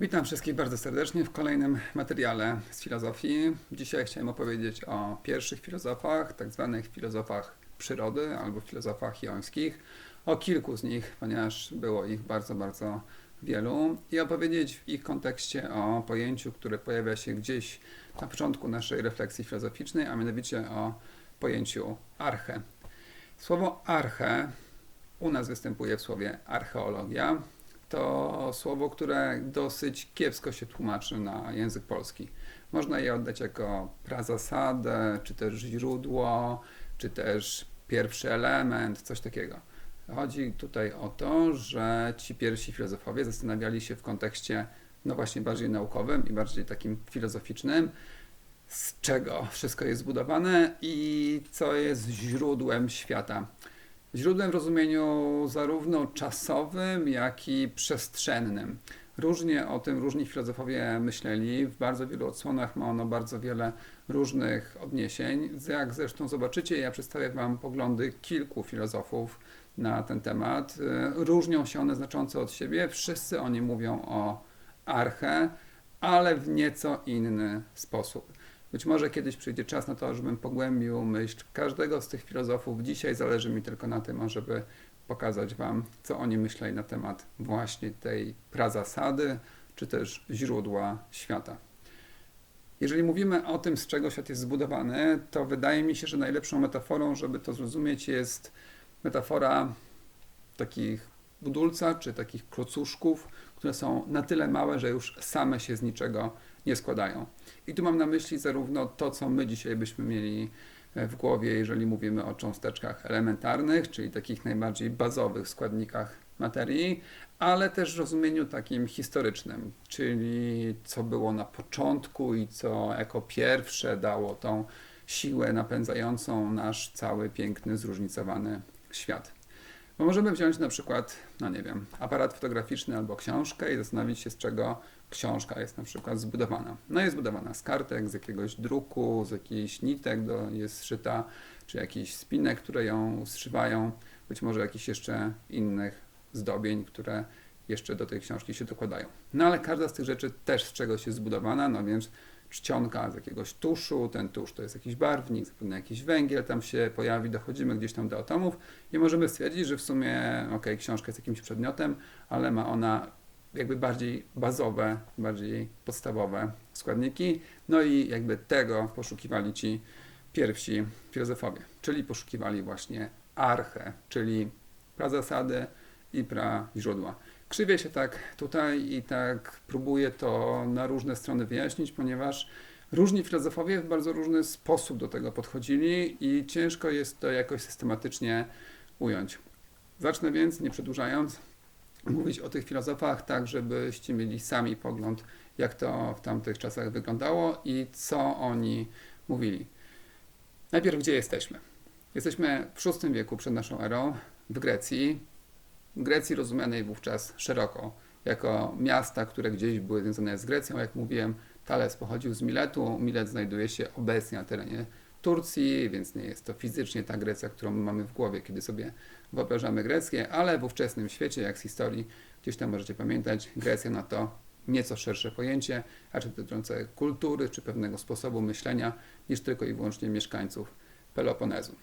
Witam wszystkich bardzo serdecznie w kolejnym materiale z filozofii. Dzisiaj chciałem opowiedzieć o pierwszych filozofach, tak zwanych filozofach przyrody albo filozofach jońskich. O kilku z nich, ponieważ było ich bardzo, bardzo wielu i opowiedzieć w ich kontekście o pojęciu, które pojawia się gdzieś na początku naszej refleksji filozoficznej, a mianowicie o pojęciu arche. Słowo arche u nas występuje w słowie archeologia. To słowo, które dosyć kiepsko się tłumaczy na język polski. Można je oddać jako prazasadę, czy też źródło, czy też pierwszy element, coś takiego. Chodzi tutaj o to, że ci pierwsi filozofowie zastanawiali się w kontekście, no właśnie, bardziej naukowym i bardziej takim filozoficznym, z czego wszystko jest zbudowane i co jest źródłem świata. Źródłem w rozumieniu zarówno czasowym, jak i przestrzennym. Różnie o tym różni filozofowie myśleli. W bardzo wielu odsłonach ma ono bardzo wiele różnych odniesień. Jak zresztą zobaczycie, ja przedstawię Wam poglądy kilku filozofów na ten temat. Y, Różnią się one znacząco od siebie. Wszyscy oni mówią o arche, ale w nieco inny sposób. Być może kiedyś przyjdzie czas na to, żebym pogłębił myśl każdego z tych filozofów. Dzisiaj zależy mi tylko na tym, żeby pokazać Wam, co oni myśleli na temat właśnie tej prazasady, czy też źródła świata. Jeżeli mówimy o tym, z czego świat jest zbudowany, to wydaje mi się, że najlepszą metaforą, żeby to zrozumieć, jest metafora takich budulca, czy takich klocuszków, które są na tyle małe, że już same się z niczego nie składają. I tu mam na myśli zarówno to, co my dzisiaj byśmy mieli e, w głowie, jeżeli mówimy o cząsteczkach elementarnych, czyli takich najbardziej bazowych składnikach materii, ale też w rozumieniu takim historycznym, czyli co było na początku i co jako pierwsze dało tą siłę napędzającą nasz cały piękny, zróżnicowany świat. Bo możemy wziąć na przykład, no nie wiem, aparat fotograficzny albo książkę i zastanowić się, z czego książka jest na przykład zbudowana. No jest zbudowana z kartek, z jakiegoś druku, z jakichś nitek do, jest szyta, czy jakichś spinek, które ją zszywają, być może jakichś jeszcze innych zdobień, które jeszcze do tej książki się dokładają. No ale każda z tych rzeczy też z czegoś jest zbudowana, no więc czcionka z jakiegoś tuszu, ten tusz to jest jakiś barwnik, zapewne jakiś węgiel tam się pojawi, dochodzimy gdzieś tam do atomów i możemy stwierdzić, że w sumie, ok, książka jest jakimś przedmiotem, ale ma ona jakby bardziej bazowe, bardziej podstawowe składniki. No i jakby tego poszukiwali ci pierwsi filozofowie, czyli poszukiwali właśnie arche, czyli prazasady i pra źródła. Krzywię się tak tutaj i tak próbuję to na różne strony wyjaśnić, ponieważ różni filozofowie w bardzo różny sposób do tego podchodzili i ciężko jest to jakoś systematycznie ująć. Zacznę więc, nie przedłużając, mówić o tych filozofach tak, żebyście mieli sami pogląd, jak to w tamtych czasach wyglądało i co oni mówili. Najpierw, gdzie jesteśmy? Jesteśmy w VI wieku przed naszą erą, w Grecji. Grecji rozumianej wówczas szeroko, jako miasta, które gdzieś były związane z Grecją. Jak mówiłem, Tales pochodził z Miletu. Milet znajduje się obecnie na terenie Turcji, więc nie jest to fizycznie ta Grecja, którą mamy w głowie, kiedy sobie wyobrażamy greckie, ale w ówczesnym świecie, jak z historii, gdzieś tam możecie pamiętać, Grecja na to nieco szersze pojęcie, raczej dotyczące kultury czy pewnego sposobu myślenia, niż tylko i wyłącznie mieszkańców Peloponezu.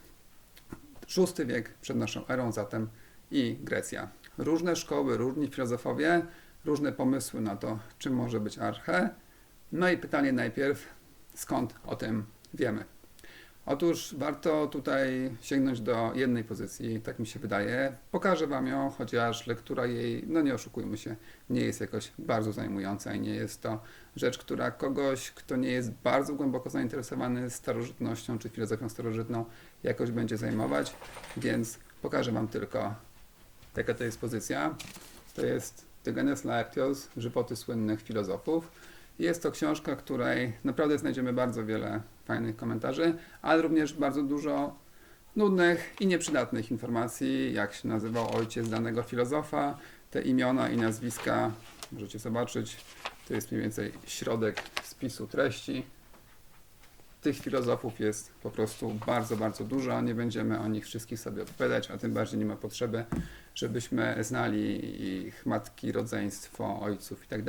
VI wiek przed naszą erą zatem i Grecja. Różne szkoły, różni filozofowie, różne pomysły na to, czym może być arche. No i pytanie najpierw, skąd o tym wiemy? Otóż warto tutaj sięgnąć do jednej pozycji, tak mi się wydaje. Pokażę Wam ją, chociaż lektura jej, no nie oszukujmy się, nie jest jakoś bardzo zajmująca i nie jest to rzecz, która kogoś, kto nie jest bardzo głęboko zainteresowany starożytnością czy filozofią starożytną, jakoś będzie zajmować, więc pokażę Wam tylko, jaka to jest pozycja. To jest Dygenes Laertios, Żywoty słynnych filozofów. Jest to książka, której naprawdę znajdziemy bardzo wiele fajnych komentarzy, ale również bardzo dużo nudnych i nieprzydatnych informacji, jak się nazywał ojciec danego filozofa, te imiona i nazwiska możecie zobaczyć. To jest mniej więcej środek spisu treści. Tych filozofów jest po prostu bardzo, bardzo dużo. Nie będziemy o nich wszystkich sobie odpowiadać, a tym bardziej nie ma potrzeby, żebyśmy znali ich matki, rodzeństwo, ojców i tak.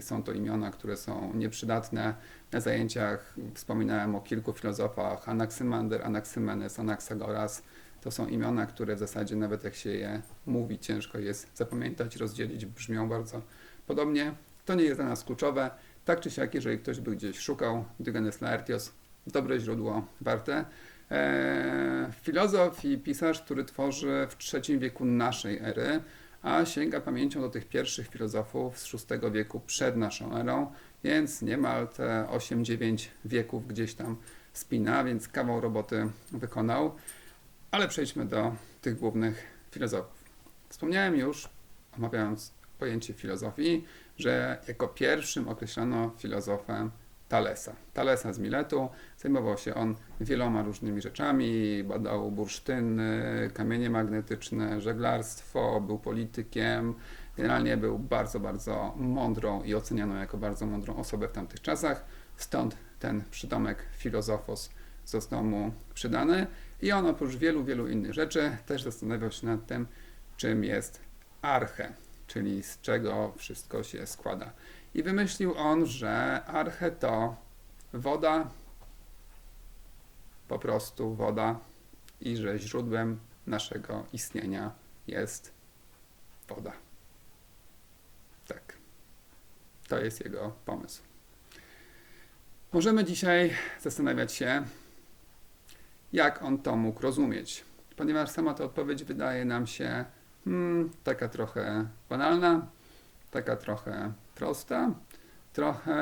Są to imiona, które są nieprzydatne. Na zajęciach wspominałem o kilku filozofach: Anaksymander, Anaksymenes, Anaksagoras. To są imiona, które w zasadzie nawet jak się je mówi, ciężko jest zapamiętać, rozdzielić, brzmią bardzo podobnie. To nie jest dla nas kluczowe. Tak czy siak, jeżeli ktoś by gdzieś szukał, Dygenes Laertios, dobre źródło, warte. Eee, filozof i pisarz, który tworzy w III wieku naszej ery, a sięga pamięcią do tych pierwszych filozofów z VI wieku przed naszą erą, więc niemal te 8-9 wieków gdzieś tam spina, więc kawał roboty wykonał. Ale przejdźmy do tych głównych filozofów. Wspomniałem już, omawiając pojęcie filozofii, że jako pierwszym określono filozofę Thalesa. Thalesa z Miletu. Zajmował się on wieloma różnymi rzeczami. Badał bursztyny, kamienie magnetyczne, żeglarstwo, był politykiem. Generalnie był bardzo, bardzo mądrą i ocenianą jako bardzo mądrą osobę w tamtych czasach. Stąd ten przydomek filozofos został mu przydany. I on oprócz wielu, wielu innych rzeczy też zastanawiał się nad tym, czym jest arche, czyli z czego wszystko się składa. I wymyślił on, że arche to woda, po prostu woda, i że źródłem naszego istnienia jest woda. Tak. To jest jego pomysł. Możemy dzisiaj zastanawiać się, jak on to mógł rozumieć, ponieważ sama ta odpowiedź wydaje nam się hmm, taka trochę banalna, taka trochę prosta, trochę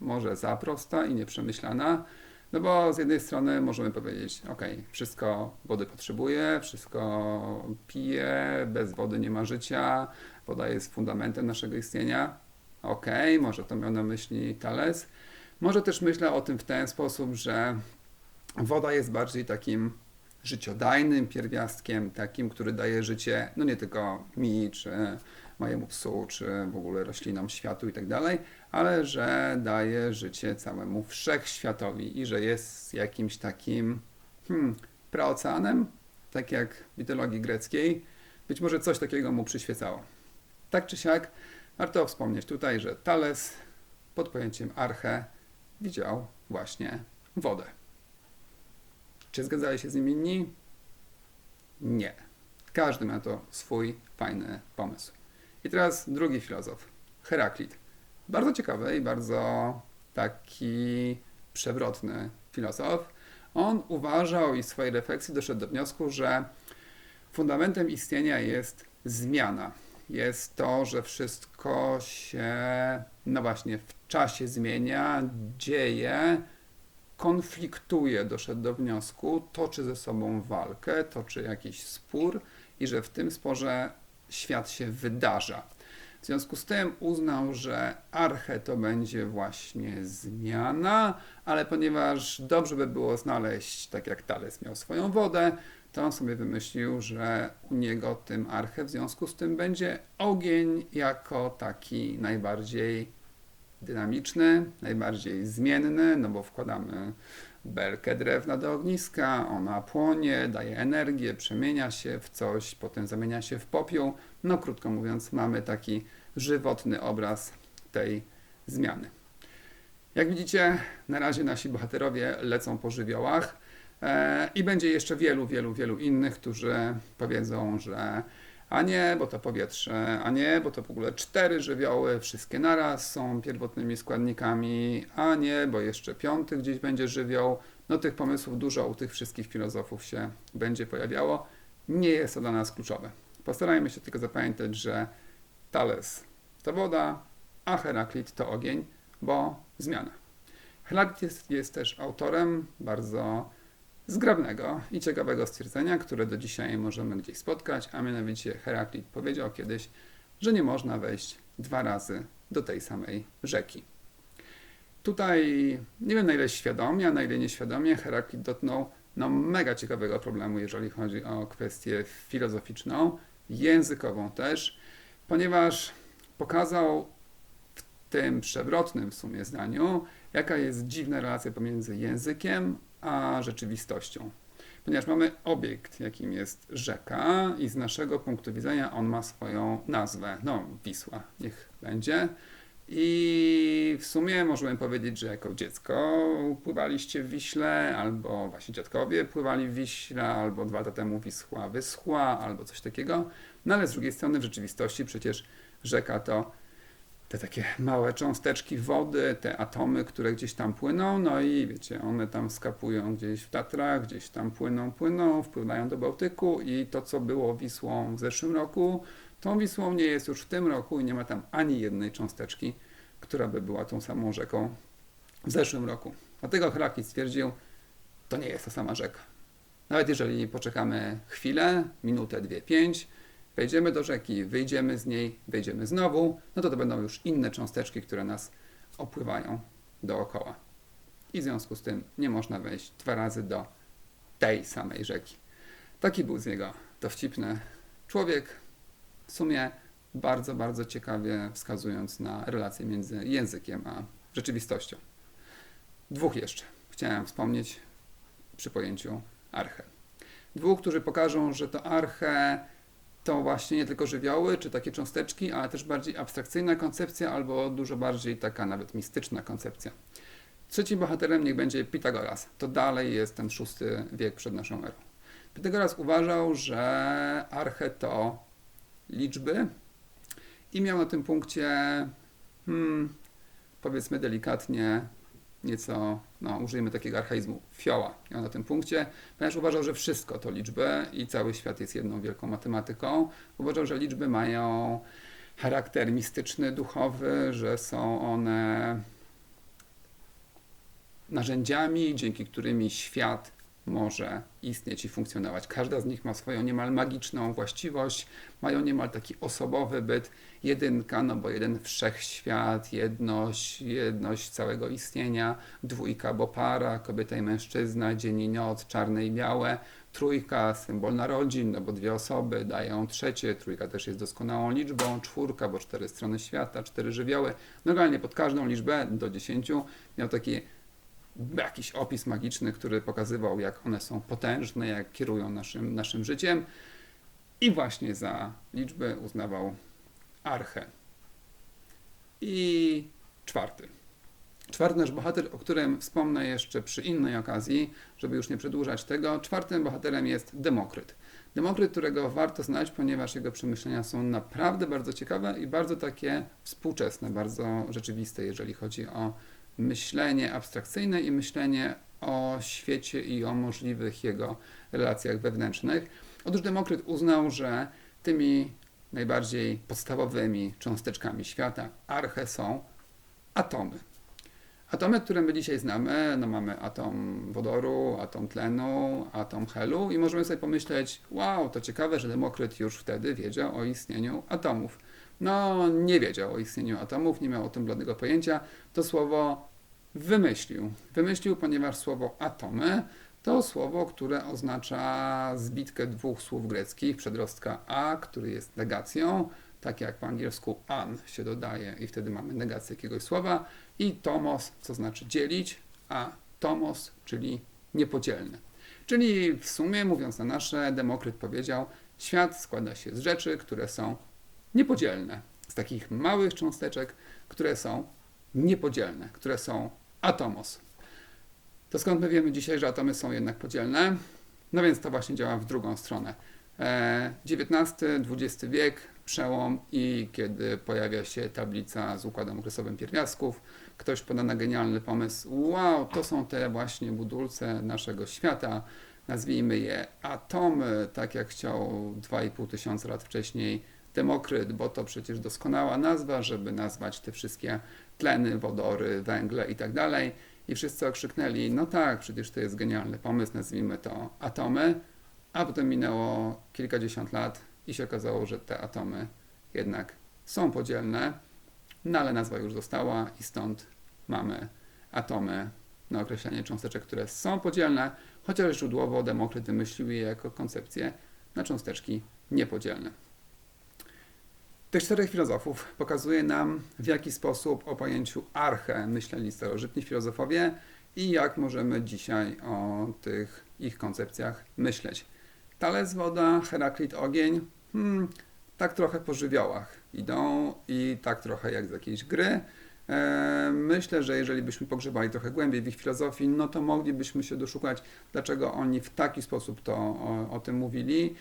może za prosta i nieprzemyślana. No bo z jednej strony możemy powiedzieć, ok, wszystko wody potrzebuje, wszystko pije, bez wody nie ma życia, woda jest fundamentem naszego istnienia. Ok, może to miał na myśli Thales. Może też myślę o tym w ten sposób, że woda jest bardziej takim życiodajnym pierwiastkiem, takim, który daje życie, no nie tylko mi, czy mojemu psu, czy w ogóle roślinom, światu i tak dalej, ale że daje życie całemu wszechświatowi i że jest jakimś takim hmm, praoceanem, tak jak w mitologii greckiej. Być może coś takiego mu przyświecało. Tak czy siak, warto wspomnieć tutaj, że Thales pod pojęciem arche widział właśnie wodę. Czy zgadzali się z nim inni? Nie. Każdy ma to swój fajny pomysł. I teraz drugi filozof, Heraklit. Bardzo ciekawy i bardzo taki przewrotny filozof. On uważał i w swojej refleksji doszedł do wniosku, że fundamentem istnienia jest zmiana. Jest to, że wszystko się, no właśnie, w czasie zmienia, dzieje, konfliktuje, doszedł do wniosku, toczy ze sobą walkę, toczy jakiś spór i że w tym sporze świat się wydarza. W związku z tym uznał, że arche to będzie właśnie zmiana, ale ponieważ dobrze by było znaleźć, tak jak Thales miał swoją wodę, to on sobie wymyślił, że u niego tym arche w związku z tym będzie ogień jako taki najbardziej dynamiczny, najbardziej zmienny, no bo wkładamy belkę drewna do ogniska, ona płonie, daje energię, przemienia się w coś, potem zamienia się w popiół. No krótko mówiąc, mamy taki żywotny obraz tej zmiany. Jak widzicie, na razie nasi bohaterowie lecą po żywiołach e, i będzie jeszcze wielu, wielu, wielu innych, którzy powiedzą, że a nie, bo to powietrze, a nie, bo to w ogóle cztery żywioły, wszystkie naraz są pierwotnymi składnikami, a nie, bo jeszcze piąty gdzieś będzie żywioł. No tych pomysłów dużo u tych wszystkich filozofów się będzie pojawiało. Nie jest to dla nas kluczowe. Postarajmy się tylko zapamiętać, że Thales to woda, a Heraklit to ogień, bo zmiana. Heraklit jest, jest też autorem bardzo zgrabnego i ciekawego stwierdzenia, które do dzisiaj możemy gdzieś spotkać, a mianowicie Heraklit powiedział kiedyś, że nie można wejść dwa razy do tej samej rzeki. Tutaj nie wiem na ile świadomie, a na ile nieświadomie Heraklit dotknął no, mega ciekawego problemu, jeżeli chodzi o kwestię filozoficzną, językową też, ponieważ pokazał w tym przewrotnym w sumie zdaniu, jaka jest dziwna relacja pomiędzy językiem a rzeczywistością. Ponieważ mamy obiekt, jakim jest rzeka, i z naszego punktu widzenia on ma swoją nazwę. No, Wisła, niech będzie. I w sumie możemy powiedzieć, że jako dziecko pływaliście w Wiśle, albo wasi dziadkowie pływali w Wiśle, albo dwa lata temu Wisła wyschła, albo coś takiego. No ale z drugiej strony w rzeczywistości przecież rzeka to te takie małe cząsteczki wody, te atomy, które gdzieś tam płyną, no i wiecie, one tam skapują gdzieś w Tatrach, gdzieś tam płyną, płyną, wpływają do Bałtyku i to, co było Wisłą w zeszłym roku, tą Wisłą nie jest już w tym roku i nie ma tam ani jednej cząsteczki, która by była tą samą rzeką w zeszłym roku. Dlatego Heraklit stwierdził, to nie jest ta sama rzeka. Nawet jeżeli poczekamy chwilę, minutę, dwie, pięć, wejdziemy do rzeki, wyjdziemy z niej, wejdziemy znowu, no to to będą już inne cząsteczki, które nas opływają dookoła. I w związku z tym nie można wejść dwa razy do tej samej rzeki. Taki był z niego dowcipny człowiek, w sumie bardzo, bardzo ciekawie wskazując na relację między językiem a rzeczywistością. Dwóch jeszcze chciałem wspomnieć przy pojęciu arche. Dwóch, którzy pokażą, że to arche to właśnie nie tylko żywioły czy takie cząsteczki, ale też bardziej abstrakcyjna koncepcja albo dużo bardziej taka nawet mistyczna koncepcja. Trzecim bohaterem niech będzie Pitagoras. To dalej jest ten szósty wiek przed naszą erą. Pitagoras uważał, że arche to liczby i miał na tym punkcie, hmm, powiedzmy delikatnie, nieco, no użyjmy takiego archaizmu, fioła miał na tym punkcie, ponieważ uważał, że wszystko to liczby i cały świat jest jedną wielką matematyką. Uważał, że liczby mają charakter mistyczny, duchowy, że są one narzędziami, dzięki którymi świat może istnieć i funkcjonować. Każda z nich ma swoją niemal magiczną właściwość, mają niemal taki osobowy byt. Jedynka, no bo jeden wszechświat, jedność, jedność całego istnienia. Dwójka, bo para, kobieta i mężczyzna, dzień i noc, czarne i białe. Trójka, symbol narodzin, no bo dwie osoby dają trzecie. Trójka też jest doskonałą liczbą. Czwórka, bo cztery strony świata, cztery żywioły. Normalnie pod każdą liczbę do dziesięciu miał taki jakiś opis magiczny, który pokazywał, jak one są potężne, jak kierują naszym, naszym życiem. I właśnie za liczbę uznawał archę. I czwarty. Czwarty nasz bohater, o którym wspomnę jeszcze przy innej okazji, żeby już nie przedłużać tego. Czwartym bohaterem jest Demokryt. Demokryt, którego warto znać, ponieważ jego przemyślenia są naprawdę bardzo ciekawe i bardzo takie współczesne, bardzo rzeczywiste, jeżeli chodzi o myślenie abstrakcyjne i myślenie o świecie i o możliwych jego relacjach wewnętrznych. Otóż Demokryt uznał, że tymi najbardziej podstawowymi cząsteczkami świata arche są atomy. Atomy, które my dzisiaj znamy, no mamy atom wodoru, atom tlenu, atom helu i możemy sobie pomyśleć, wow, to ciekawe, że Demokryt już wtedy wiedział o istnieniu atomów. No, nie wiedział o istnieniu atomów, nie miał o tym bladego pojęcia. To słowo wymyślił. Wymyślił, ponieważ słowo atomy to słowo, które oznacza zbitkę dwóch słów greckich, przedrostka a, który jest negacją, tak jak po angielsku an się dodaje i wtedy mamy negację jakiegoś słowa, i tomos, co znaczy dzielić, a tomos, czyli niepodzielny. Czyli w sumie, mówiąc na nasze, Demokryt powiedział, świat składa się z rzeczy, które są niepodzielne, z takich małych cząsteczek, które są niepodzielne, które są atomos. To skąd my wiemy dzisiaj, że atomy są jednak podzielne? No więc to właśnie działa w drugą stronę. XIX-XX wiek, przełom i kiedy pojawia się tablica z układem okresowym pierwiastków, ktoś poda na genialny pomysł, wow, to są te właśnie budulce naszego świata, nazwijmy je atomy, tak jak chciał 2,5 tysiąca lat wcześniej Demokryt, bo to przecież doskonała nazwa, żeby nazwać te wszystkie tleny, wodory, węgle i tak dalej. I wszyscy okrzyknęli, no tak, przecież to jest genialny pomysł, nazwijmy to atomy. A potem minęło kilkadziesiąt lat i się okazało, że te atomy jednak są podzielne, no ale nazwa już została i stąd mamy atomy na określenie cząsteczek, które są podzielne, chociaż źródłowo Demokryt wymyślił je jako koncepcję na cząsteczki niepodzielne. Tych czterech filozofów pokazuje nam, w jaki sposób o pojęciu arche myśleli starożytni filozofowie i jak możemy dzisiaj o tych ich koncepcjach myśleć. Tales woda, Heraklit ogień, hmm, tak trochę po żywiołach idą i tak trochę jak z jakiejś gry. E, Myślę, że jeżeli byśmy pogrzebali trochę głębiej w ich filozofii, no to moglibyśmy się doszukać, dlaczego oni w taki sposób to o, o tym mówili,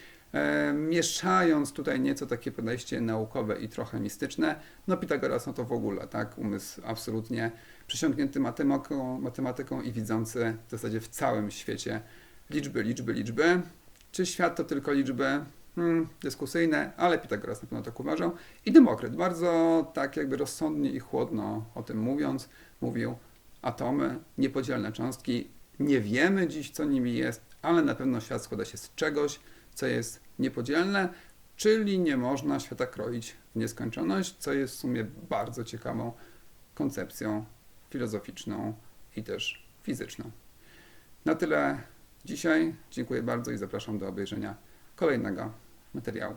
mieszając tutaj nieco takie podejście naukowe i trochę mistyczne. No Pitagoras, no to w ogóle, tak, umysł absolutnie przesiąknięty matematyką, matematyką i widzący w zasadzie w całym świecie liczby, liczby, liczby. Czy świat to tylko liczby? Hmm, dyskusyjne, ale Pitagoras na pewno tak uważał. I Demokryt, bardzo tak jakby rozsądnie i chłodno o tym mówiąc, mówił atomy, niepodzielne cząstki, nie wiemy dziś, co nimi jest, ale na pewno świat składa się z czegoś, co jest niepodzielne, czyli nie można świata kroić w nieskończoność, co jest w sumie bardzo ciekawą koncepcją filozoficzną i też fizyczną. Na tyle dzisiaj. Dziękuję bardzo i zapraszam do obejrzenia kolejnego materiału.